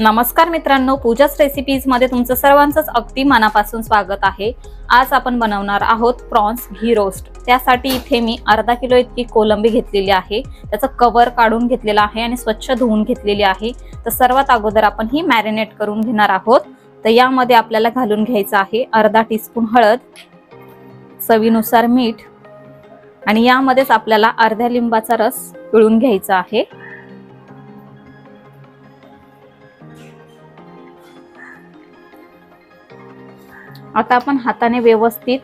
नमस्कार मित्रांनो पूजाच रेसिपीजमध्ये तुमचं सर्वांचंच अगदी मनापासून स्वागत आहे. आज आपण बनवणार आहोत प्रॉन्स घी रोस्ट त्यासाठी इथे मी अर्धा किलो इतकी कोलंबी घेतलेली आहे. त्याचं कवर काढून घेतलेलं आहे आणि स्वच्छ धुवून घेतलेली आहे. तर सर्वात अगोदर आपण ही मॅरिनेट करून घेणार आहोत. तर यामध्ये आपल्याला घालून घ्यायचं आहे अर्धा टीस्पून हळद चवीनुसार मीठ आणि यामध्येच आपल्याला अर्ध्या लिंबाचा रस पिळून घ्यायचा आहे. आता आपण हाताने व्यवस्थित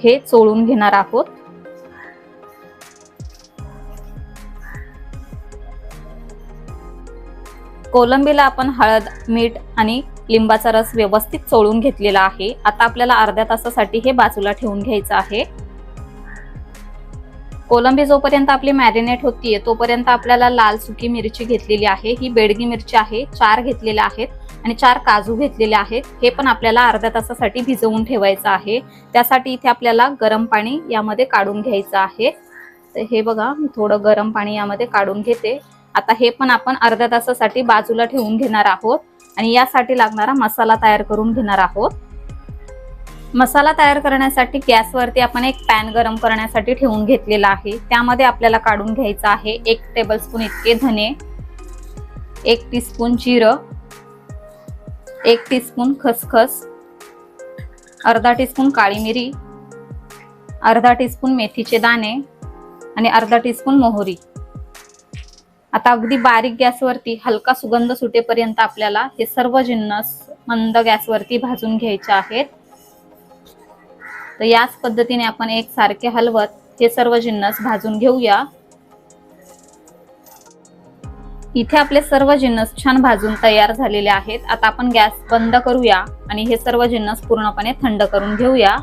हे चोळून घेणार आहोत. कोलंबीला आपण हळद मीठ आणि लिंबाचा रस व्यवस्थित चोळून घेतलेला आहे. आता आपल्याला अर्ध्या तासासाठी हे बाजूला ठेवून घ्यायचं आहे. कोलंबी जोपर्यंत आपली मॅरिनेट होतीये तोपर्यंत आपल्याला लाल सुकी मिरची घेतलेली आहे ही बेडगी मिरची आहे चार घेतलेल्या आहेत आणि चार काजू घेतलेले आहेत. हे पण आपल्याला अर्ध्या तासासाठी भिजवून ठेवायचं आहे. त्यासाठी इथे आपल्याला गरम पाणी यामध्ये काढून घ्यायचं आहे. तर हे बघा मी थोडं गरम पाणी यामध्ये काढून घेते. आता हे पण आपण अर्ध्या तासासाठी बाजूला ठेवून घेणार आहोत आणि यासाठी लागणारा मसाला तयार करून घेणार आहोत. मसाला तयार करण्यासाठी गॅसवरती आपण एक पॅन गरम करण्यासाठी ठेवून घेतलेला आहे. त्यामध्ये आपल्याला काढून घ्यायचं आहे एक टेबलस्पून इतके धने एक टीस्पून जिरं एक टीस्पून खसखस अर्धा टीस्पून काळी मिरी अर्धा टीस्पून मेथीचे दाणे आणि अर्धा टीस्पून मोहरी. आता अगदी बारीक गॅसवरती हलका सुगंध सुटेपर्यंत आपल्याला हे सर्व जिन्नस मंद गॅसवरती भाजून घ्यायचे आहेत. तर याच पद्धतीने आपण एक सारखे हलवत हे सर्व जिन्नस भाजून घेऊया. इथे आपले सर्व जिन्नस छान भाजून तयार झालेले आहेत. आता आपण गॅस बंद करूया आणि हे सर्व जिन्नस पूर्णपणे थंड करून घेऊया.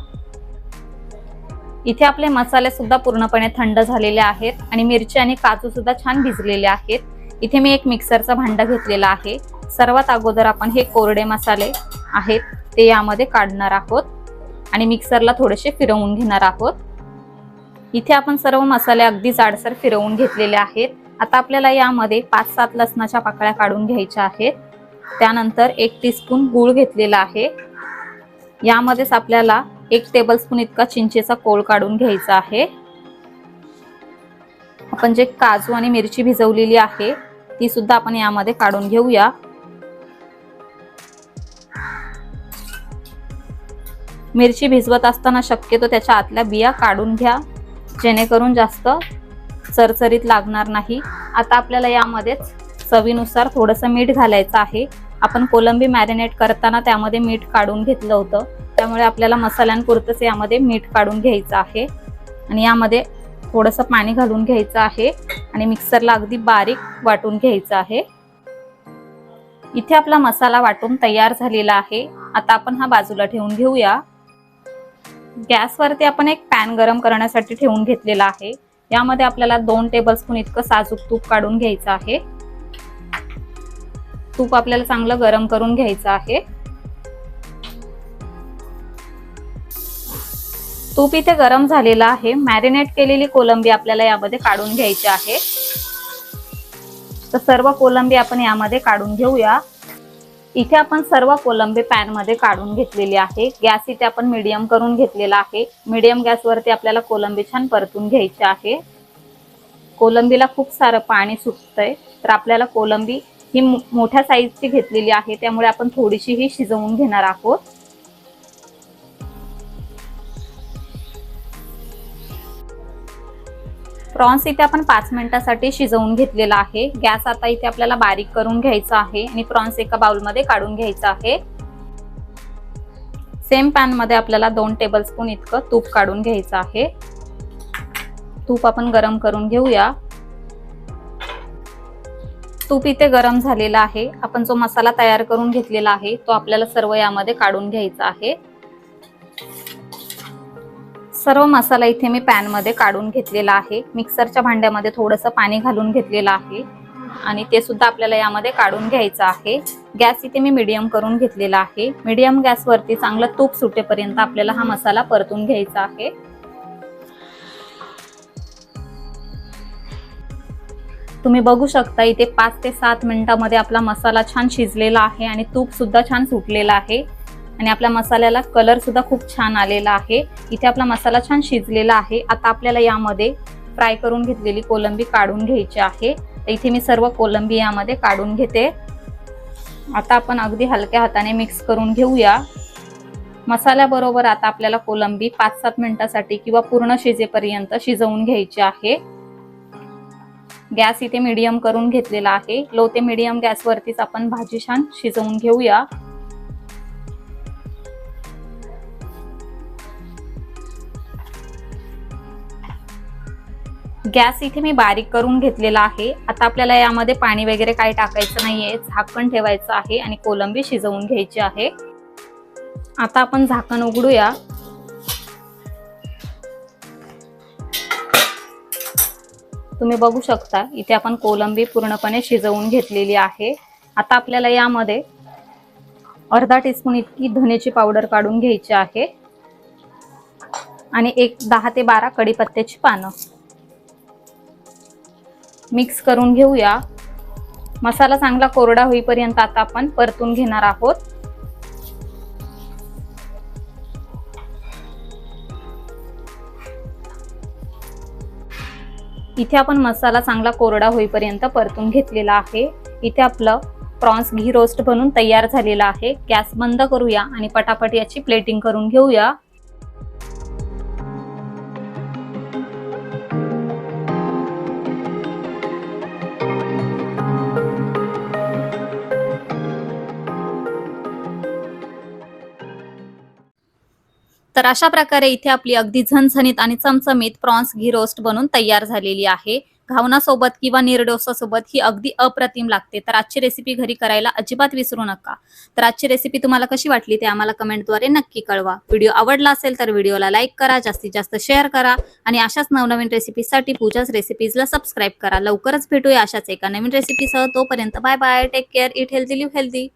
इथे आपले मसाले सुद्धा पूर्णपणे थंड झालेले आहेत आणि मिरची आणि काजू सुद्धा छान भिजलेले आहेत. इथे मी एक मिक्सरचा भांडा घेतलेला आहे. सर्वात अगोदर आपण हे कोरडे मसाले आहेत ते यामध्ये काढणार आहोत. आणि मिक्सरला थोडेसे फिरवून घेणार आहोत. इथे आपण सर्व मसाले अगदी जाडसर फिरवून घेतलेले आहेत. आता आपल्याला यामध्ये पाच सात लसणाच्या पाकळ्या काढून घ्यायच्या आहेत. त्यानंतर एक टीस्पून गूळ घेतलेला आहे. यामध्येच आपल्याला एक टेबलस्पून इतका चिंचेचा कोळ काढून घ्यायचा आहे. आपण जे काजू आणि मिरची भिजवलेली आहे ती सुद्धा आपण यामध्ये काढून घेऊया. मिरची भिजवत असताना शक्यतो त्याच्या आतल्या बिया काढून घ्या. जेणेकरून जास्त चरचरीत लागणार नाही. आता आपल्याला यामध्येच चवीनुसार थोडंसं मीठ घालायचं आहे. आपण कोलंबी मॅरिनेट करताना त्यामध्ये मीठ काढून घेतलं होतं. त्यामुळे आपल्याला मसाल्यांपुरतंच यामध्ये मीठ काढून घ्यायचं आहे. आणि यामध्ये थोडंसं पाणी घालून घ्यायचं आहे. आणि मिक्सरला अगदी बारीक वाटून घ्यायचं आहे. इथे आपला मसाला वाटून तयार झालेला आहे. आता आपण हा बाजूला ठेवून घेऊया. गॅसवरती आपण एक पॅन गरम करण्यासाठी ठेवून घेतलेला आहे. यामध्ये आपल्याला दोन टेबलस्पून इतकं साजूक तूप काढून घ्यायचं आहे. तूप आपल्याला चांगलं गरम करून घ्यायचं आहे. तूप इथे गरम झालेलं आहे. मॅरिनेट केलेली कोलंबी आपल्याला यामध्ये काढून घ्यायची आहे. तर सर्व कोलंबी आपण यामध्ये काढून घेऊया. इथे आपण सर्व कोलंबी पॅनमध्ये काढून घेतलेली आहे. गॅस इथे आपण मीडियम करून घेतलेला आहे. मीडियम गॅसवरती आपल्याला कोलंबी छान परतून घ्यायची आहे. कोलंबीला खूप सारं पाणी सुटतंय. तर आपल्याला कोलंबी ही मोठ्या साईजची घेतलेली आहे. त्यामुळे आपण थोडीशी ही शिजवून घेणार आहोत. प्रॉन्स इथे आपण पाच मिनिटासाठी शिजवून घेतलेला आहे. गॅस आता इथे आपल्याला बारीक करून घ्यायचा आहे आणि प्रॉन्स एका बाउलमध्ये काढून घ्यायचा आहे. सेम पॅनमध्ये आपल्याला दोन टेबलस्पून इतकं तूप काढून घ्यायचं आहे. तूप आपण गरम करून घेऊया. तूप इथे गरम झालेला आहे. आपण जो मसाला तयार करून घेतलेला आहे तो आपल्याला सर्व यामध्ये काढून घ्यायचा आहे. सर्व मसाला इथे मी पॅनमध्ये काढून घेतलेला आहे. मिक्सरच्या भांड्यामध्ये थोडंसं पाणी घालून घेतलेलं आहे. आणि ते सुद्धा आपल्याला यामध्ये काढून घ्यायचं आहे. गॅस इथे मी मीडियम करून घेतलेला आहे. मीडियम गॅसवरती चांगलं तूप सुटेपर्यंत आपल्याला हा मसाला परतून घ्यायचा आहे. तुम्ही बघू शकता इथे पाच ते सात मिनिटामध्ये आपला मसाला छान शिजलेला आहे आणि तूप सुद्धा छान सुटलेला आहे. आणि आपल्या मसाल्याला कलर सुद्धा खूप छान आलेला आहे. इथे आपला मसाला छान शिजलेला आहे. आता आपल्याला यामध्ये फ्राय करून घेतलेली कोलंबी काढून घ्यायची आहे. तर इथे मी सर्व कोलंबी यामध्ये काढून घेते. आता आपण अगदी हलक्या हाताने मिक्स करून घेऊया. मसाल्याबरोबर आता आपल्याला कोलंबी पाच सात मिनिटासाठी किंवा पूर्ण शिजेपर्यंत शिजवून घ्यायची आहे. गॅस इथे मीडियम करून घेतलेला आहे. लो ते मीडियम गॅसवरतीच आपण भाजी छान शिजवून घेऊया. गॅस इथे मी बारीक करून घेतलेला आहे. आता आपल्याला यामध्ये पाणी वगैरे काही टाकायचं नाहीये. झाकण ठेवायचं आहे आणि कोलंबी शिजवून घ्यायची आहे. आता आपण झाकण उघडूया. तुम्ही बघू शकता इथे आपण कोलंबी पूर्णपणे शिजवून घेतलेली आहे. आता आपल्याला यामध्ये अर्धा टीस्पून इतकी धनेची पावडर काढून घ्यायची आहे. आणि एक दहा ते बारा कडीपत्त्याची पानं. मिक्स करून घेऊया. मसाला चांगला कोरडा होईपर्यंत आता आपण परतून घेणार आहोत. इथे आपण मसाला चांगला कोरडा होईपर्यंत परतून घेतलेला आहे. इथे आपलं प्रॉन्स घी रोस्ट बनून तयार झालेला आहे. गॅस बंद करूया आणि पटापट याची प्लेटिंग करून घेऊया. तर अशा प्रकारे इथे आपली अगदी झणझणीत आणि चमचमीत प्रॉन्स घी रोस्ट बनून तयार झालेली आहे. घावनासोबत किंवा निर्डोसासोबत ही अगदी अप्रतिम लागते. तर आजची रेसिपी घरी करायला अजिबात विसरू नका. तर आजची रेसिपी तुम्हाला कशी वाटली ते आम्हाला कमेंटद्वारे नक्की कळवा. व्हिडिओ आवडला असेल तर व्हिडिओला लाईक करा जास्तीत जास्त शेअर करा आणि अशाच नवनवीन रेसिपीसाठी पूजाच रेसिपीजला सबस्क्राईब करा. लवकरच भेटूया अशाच एका नवीन रेसिपीसह तोपर्यंत bye bye take care eat healthy live healthy